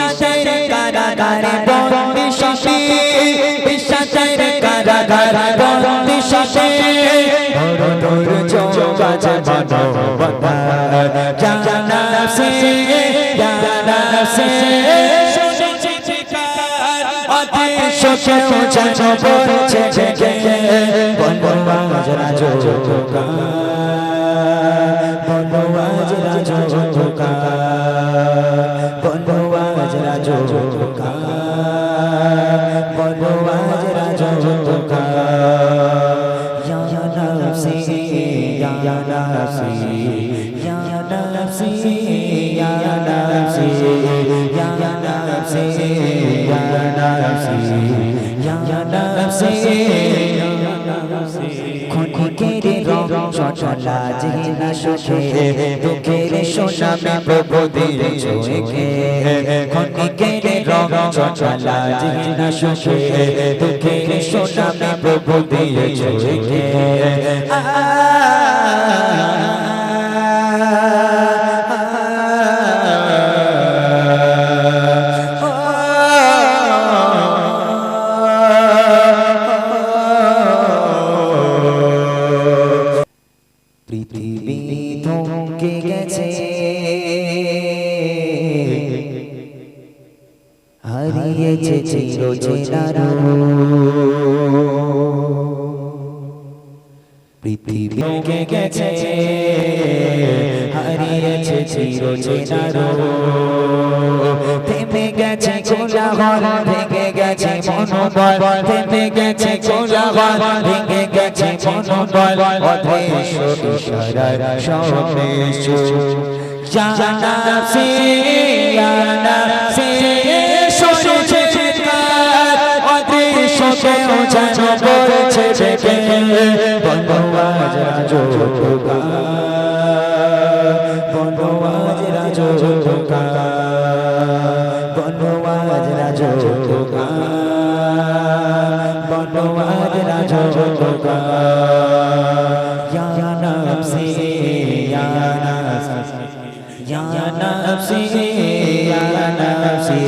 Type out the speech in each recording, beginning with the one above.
বিষাদের কারাগারে, বন্দি শশী। বিষাদের কারাগারে, বন্দি শশী। ধরো ধরো যোগাজ মানবতা জানাসে জানাসে শুনেছি চিৎকার অদৃশ্য কেউ যেন বলছে আজ রাজোকা বলো আজ রাজোকা ইয়া নফসি ইয়া নফসি ইয়া নফসি ইয়া নফসি ইয়া নফসি ইয়া নফসি ইয়া নফসি খুনখুকের রং চলা জিনা সুখে দুঃখের সোনামে প্রভু দিল রং চলা জিনা সুখে দুঃখে সোনামি প্রভু দিল হারিয়েছে চির চেনারো পৃথিবী গেছে হারিয়েছে চির চেনারো থেমে গেছে কোলাহল ভেঙে গেছে মনোবল। থেমে গেছে কোলাহল ভেঙে গেছে মনোবল। অদৃশ্য ইশারার সন্দেশ জানা সে আজ রাজোকা বলো আজ রাজোকা বলো আজ রাজোকা বলো আজ রাজোকা ইয়া নফসি ইয়া নফসি ইয়া নফসি ইয়া নফসি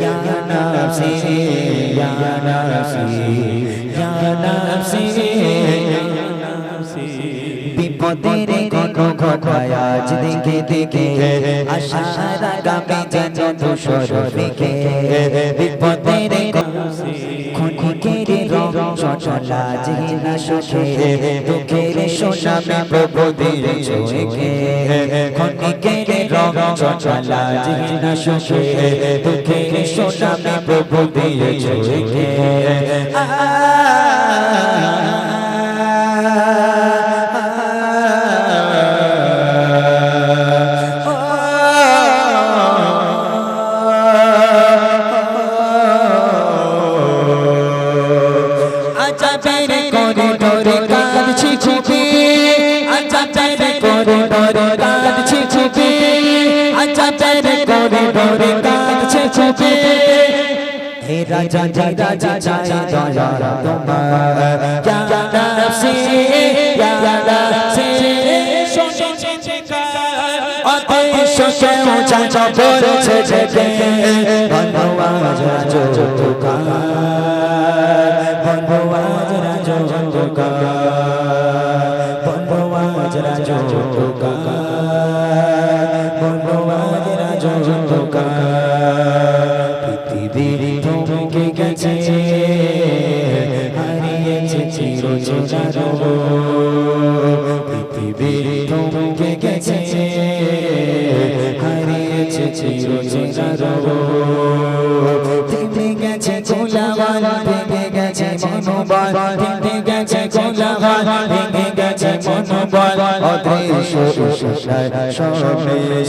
ইয়া নফসি ইয়া নফসি ইয়া নফসি বিপদের কোন ঘটায় আজ দেখে দেখে আশার আগামী যেন ধূসর দেখে বিপদের খুনখুকের রং চলা জিনা সুখে দুঃখের সোনামে প্রভু দিল চোখে খুনখুকের রং চলা জিনা সুখে দুঃখের প্রভু দিল চোখে আজাবের করিডোরে কাঁদছি খুবই আজাবের করিডোরে কাঁদছি খুবই আজাবের করিডোরে কাঁদছি খুবি হে রাজা জি রাজা চাই দয়া তোমার ইয়া নফসি ইয়া নফসি কেউ বলছে জেগে বলো আজ রাজোকা পৃথিবী থমকে গেছে হারিয়েছে চির চেনারো পৃথিবী থমকে গেছে হারিয়েছে চির চেনারো থেমে গেছে কোলাহল ভেঙে গেছে মনোবল থেমে গেছে কোলাহল ভেঙে গেছে মনোবল অদৃশ্য সন্দেশ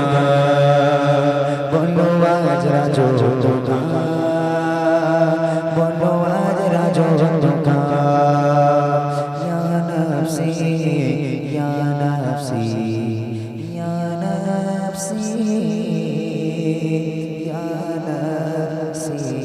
ইয়া নাফসি